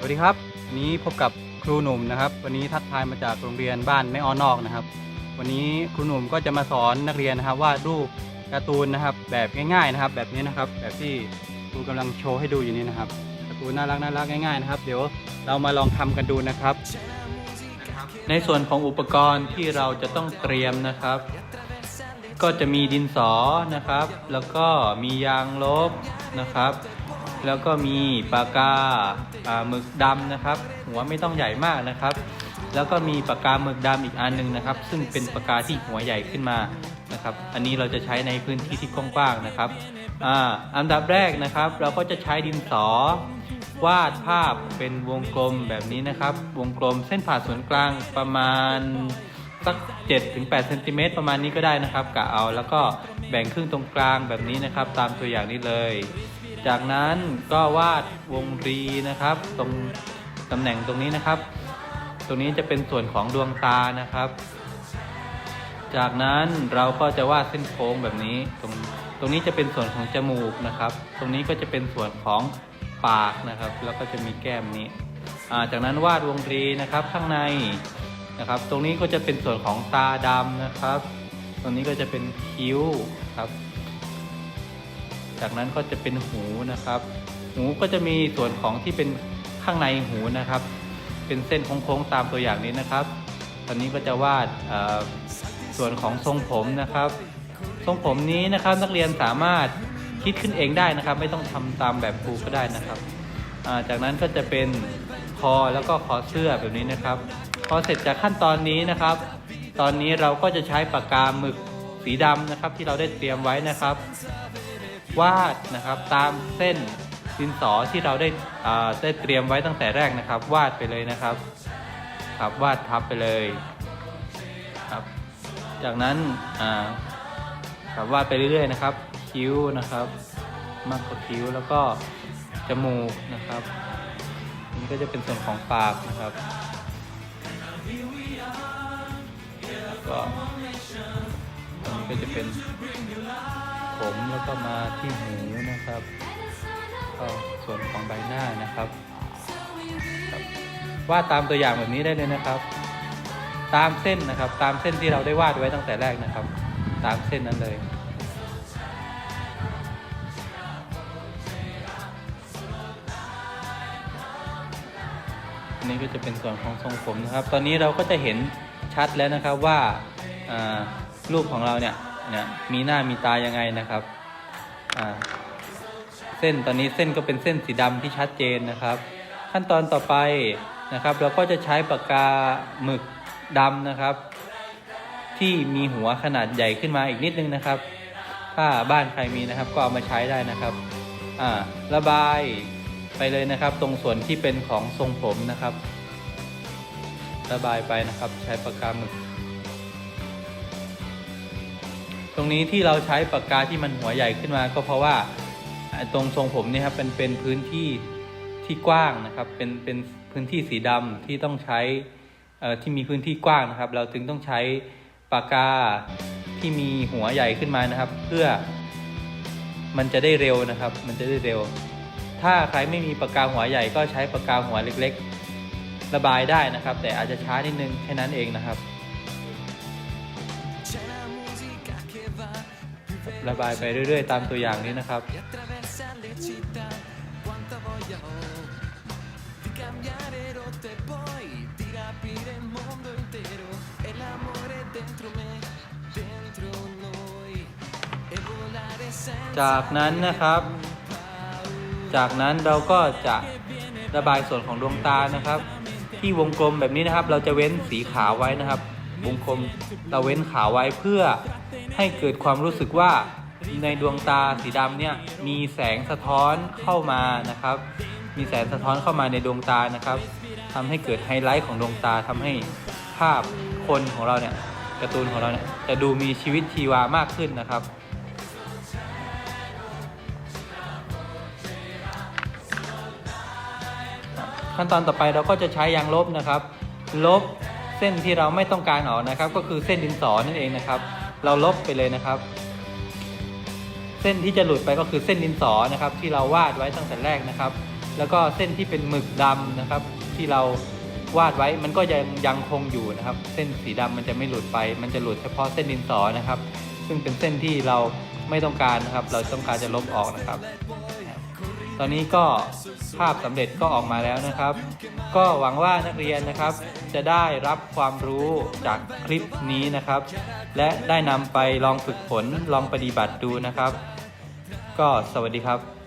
สวัสดีครับวันนี้พบกับครูหนุ่มนะครับ วันนี้ทักทายมาจากโรงเรียนบ้านแม่ออนอกนะครับ วันนี้ครูหนุ่มก็จะมาสอนนักเรียนนะครับวาดรูปการ์ตูนนะครับ แบบง่ายๆนะครับ แบบนี้นะครับ แบบที่ครูกำลังโชว์ให้ดูอยู่นี้นะครับการ์ตูนน่ารักน่ารักง่ายๆนะครับ เดี๋ยวเรามาลองทำกันดูนะครับ ในส่วนของอุปกรณ์ที่เราจะต้องเตรียมนะครับ ก็จะมีดินสอนะครับ แล้วก็มียางลบนะครับ แล้วก็มีปากกาหมึกดำนะครับ หัวไม่ต้องใหญ่มากนะครับ แล้วก็มีปากกาหมึกดำอีกอันหนึงนะครับ ซึ่งเป็นปากกาที่หัวใหญ่ขึ้นมานะครับ อันนี้เราจะใช้ในพื้นที่ที่กว้างๆนะครับอ่าอันดับแรกนะครับ เราก็จะใช้ดินสอ วาดภาพเป็นวงกลมแบบนี้นะครับ วงกลมเส้นผ่าศูนย์กลางประมาณสัก7ถึง8เซนติเมตรประมาณนี้ก็ได้นะครับกะเอาแล้วก็แบ่งครึ่งตรงกลางแบบนี้นะครับ ตามตัวอย่างนี้เลย จากนั้นก็วาดวงรีนะครับ ตรงตำแหน่งตรงนี้นะครับ ตรงนี้จะเป็นส่วนของดวงตานะครับ จากนั้นเราก็จะวาดเส้นโค้งแบบนี้ ตรงตรงนี้จะเป็นส่วนของจมูกนะครับ ตรงนี้ก็จะเป็นส่วนของปากนะครับ แล้วก็จะมีแก้มนี้าจากนั้นวาดวงรีนะครับข้างในนะครับ ตรงนี้ก็จะเป็นส่วนของตาดำนะครับ ตรงนี้ก็จะเป็นคิ้วครับ จากนั้นก็จะเป็นหูนะครับ หูก็จะมีส่วนของที่เป็นข้างในหูนะครับ เป็นเส้นโค้งๆตามตัวอย่างนี้นะครับ ตอนนี้ก็จะวาดส่วนของทรงผมนะครับ ทรงผมนี้นะครับนักเรียนสามารถคิดขึ้นเองได้นะครับ ไม่ต้องทำตามแบบครูก็ได้นะครับจากนั้นก็จะเป็นคอแล้วก็คอเสื้อแบบนี้นะครับ พอเสร็จจากขั้นตอนนี้นะครับ ตอนนี้เราก็จะใช้ปากกาหมึก สีดำนะครับที่เราได้เตรียมไว้นะครับ วาดนะครับตามเส้นดินสอที่เราได้ได้เตรียมไว้ตั้งแต่แรกนะครับ วาดไปเลยนะครับครับวาดทับไปเลยครับ จากนั้นครับวาดไปเรื่อยๆนะครับ คิ้วนะครับมากกว่าคิ้วแล้วก็จมูกนะครับนี่ก็จะเป็นส่วนของปากนะครับก็ ตรงนี้ก็จะเป็นผมแล้วก็มาที่หูนะครับก็ส่วนของใบหน้านะครับครับวาดตามตัวอย่างแบบนี้ได้เลยนะครับ ตามเส้นนะครับ ตามเส้นที่เราได้วาดไว้ตั้งแต่แรกนะครับ ตามเส้นนั้นเลยอันนี้ก็จะเป็นส่วนของทรงผมนะครับ ตอนนี้เราก็จะเห็นชัดแล้วนะครับว่าอ่า รูปของเราเนี่ยเนี่ยมีหน้ามีตายังไงนะครับอ่าเส้นตอนนี้เส้นก็เป็นเส้นสีดำที่ชัดเจนนะครับ ขั้นตอนต่อไปนะครับ เราก็จะใช้ปากกาหมึกดำนะครับ ที่มีหัวขนาดใหญ่ขึ้นมาอีกนิดนึงนะครับ ถ้าบ้านใครมีนะครับ ก็เอามาใช้ได้นะครับอ่าระบายไปเลยนะครับ ตรงส่วนที่เป็นของทรงผมนะครับ ระบายไปนะครับ ใช้ปากกาหมึก นี้ที่เราใช้ปากกาที่มันหัวใหญ่ขึ้นมา ก็เพราะว่าตรงทรงผมเนี่ยครับเป็นเป็นพื้นที่ที่กว้างนะครับ เป็นเป็นพื้นที่สีดำที่ต้องใช้ที่มีพื้นที่กว้างนะครับ เราจึงต้องใช้ปากกาที่มีหัวใหญ่ขึ้นมานะครับ เพื่อมันจะได้เร็วนะครับ มันจะได้เร็ว ถ้าใครไม่มีปากกาหัวใหญ่ก็ใช้ปากกาหัวเล็ก ๆ ระบายได้นะครับ แต่อาจจะช้านิดนึงแค่นั้นเองนะครับ ระบายไปเรื่อย ๆ ตามตัวอย่างนี้นะครับ จากนั้นนะครับ จากนั้นเราก็จะระบายส่วนของดวงตานะครับ ที่วงกลมแบบนี้นะครับ เราจะเว้นสีขาวไว้นะครับ วงกลมเราเว้นขาวไว้เพื่อให้เกิดความรู้สึกว่า ในดวงตาสีดำเนี่ยมีแสงสะท้อนเข้ามานะครับ มีแสงสะท้อนเข้ามาในดวงตานะครับทำให้เกิดไฮไลท์ของดวงตาทำให้ภาพคนของเราเนี่ยการ์ตูนของเราเนี่ยจะดูมีชีวิตชีวามากขึ้นนะครับ ขั้นตอนต่อไปเราก็จะใช้ยางลบนะครับ ลบเส้นที่เราไม่ต้องการออกนะครับ ก็คือเส้นดินสอนั่นเองนะครับ เราลบไปเลยนะครับ เส้นที่จะหลุดไปก็คือเส้นดินสอนะครับ ที่เราวาดไว้ตั้งแต่แรกนะครับ แล้วก็เส้นที่เป็นหมึกดำนะครับ ที่เราวาดไว้มันก็ยังยังคงอยู่นะครับ เส้นสีดำมันจะไม่หลุดไป มันจะหลุดเฉพาะเส้นดินสอนะครับ ซึ่งเป็นเส้นที่เราไม่ต้องการนะครับ เราต้องการจะลบออกนะครับ ตอนนี้ก็ภาพสำเร็จก็ออกมาแล้วนะครับ ก็หวังว่านักเรียนนะครับ จะได้รับความรู้จากคลิปนี้นะครับ และได้นำไปลองฝึกฝนลองปฏิบัติดูนะครับ ก็สวัสดีครับ